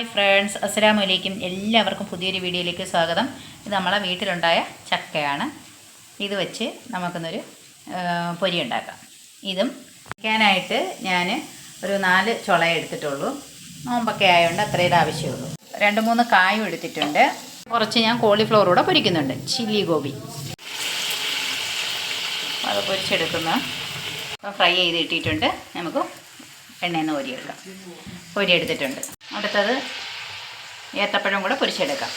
Hi friends അസ്സലാമു അലൈക്കും എല്ലാവർക്കും പുതിയൊരു വീഡിയോയിലേക്ക് സ്വാഗതം. ഇത് നമ്മളെ വീട്ടിലുണ്ടായ ചക്കയാണ്. ഇത് വെച്ച് നമുക്കൊന്നൊരു പൊരി ഉണ്ടാക്കാം. ഇതും വയ്ക്കാനായിട്ട് ഞാൻ ഒരു നാല് ചുള എടുത്തിട്ടുള്ളൂ. നോമ്പൊക്കെ ആയതുകൊണ്ട് അത്രയും ആവശ്യമുള്ളൂ. രണ്ട് മൂന്ന് കായും എടുത്തിട്ടുണ്ട്. കുറച്ച് ഞാൻ കോളിഫ്ലവർ കൂടെ പൊരിക്കുന്നുണ്ട്. ചില്ലി ഗോബി. അത് പൊരിച്ചെടുക്കുന്ന. ഫ്രൈ ചെയ്ത് ഇട്ടിട്ടുണ്ട്. നമുക്ക് എണ്ണയിൽ നിന്ന് പൊരിയെടുക്കാം. പൊരിയെടുത്തിട്ടുണ്ട് അടുത്തത് ഏത്തപ്പഴം കൂടെ പൊരിച്ചെടുക്കാം.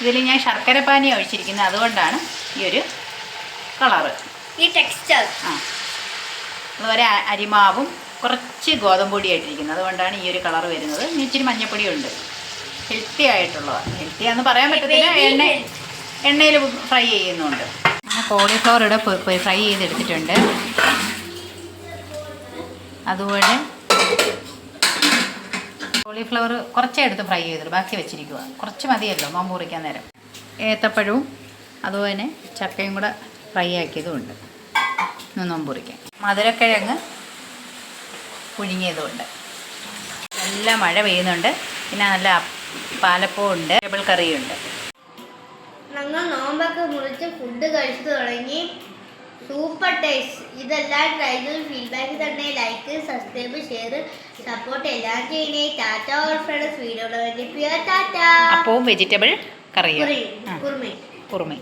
ഇതിൽ ഞാൻ ശർക്കര പാനി ഒഴിച്ചിരിക്കുന്നത്. അതുകൊണ്ടാണ് ഈ ഒരു കളറ്. ഈ ടെക്സ്ചർ ആ. അതുപോലെ അരിമാവും കുറച്ച് ഗോതമ്പ് പൊടിയായിട്ടിരിക്കുന്നത് അതുകൊണ്ടാണ് ഈ ഒരു കളർ വരുന്നത്. ഇച്ചിരി മഞ്ഞപ്പൊടിയുണ്ട്. ഹെൽത്തി ആയിട്ടുള്ളതാണ് ഹെൽത്തി ആണെന്ന് പറയാൻ പറ്റത്തില്ല. എണ്ണ എണ്ണയിൽ ഫ്രൈ ചെയ്യുന്നുണ്ട്. കോളിഫ്ലവർ ഇവിടെ ഫ്രൈ ചെയ്തെടുത്തിട്ടുണ്ട്. അതുപോലെ കോളിഫ്ലവർ കുറച്ചേ എടുത്ത് ഫ്രൈ ചെയ്തിട്ട് ബാക്കി വെച്ചിരിക്കുക കുറച്ച് മതിയല്ലോ നോമ്പ് കുറിക്കാൻ നേരം. ഏത്തപ്പഴവും അതുപോലെ ചക്കയും കൂടെ ഫ്രൈ ആക്കിയതുമുണ്ട്. ഒന്ന് നോമ്പ് കുറിക്കാൻ മധുരക്കിഴങ്ങ് പുഴുങ്ങിയതുമുണ്ട്. നല്ല മഴ പെയ്യുന്നുണ്ട്. പിന്നെ നല്ല പാലപ്പവും ഉണ്ട് ടേബിൾ കറിയുണ്ട്. ഞങ്ങൾ നോമ്പൊക്കെ മുറിച്ച് ഫുഡ് കഴിച്ചു തുടങ്ങി. സൂപ്പർ ടേസ്റ്റ് ഇതെല്ലാം ട്രൈ ചെയ്ത് ഫീഡ്ബാക്ക് തന്നെ. ലൈക്ക് സബ്സ്ക്രൈബ് ഷെയർ സപ്പോർട്ട് എല്ലാം ചെയ്യണേ. Tata or friends video tata അപ്പവും വെജിറ്റബിൾ കറിയും. കുറുമേ. കുറുമേ.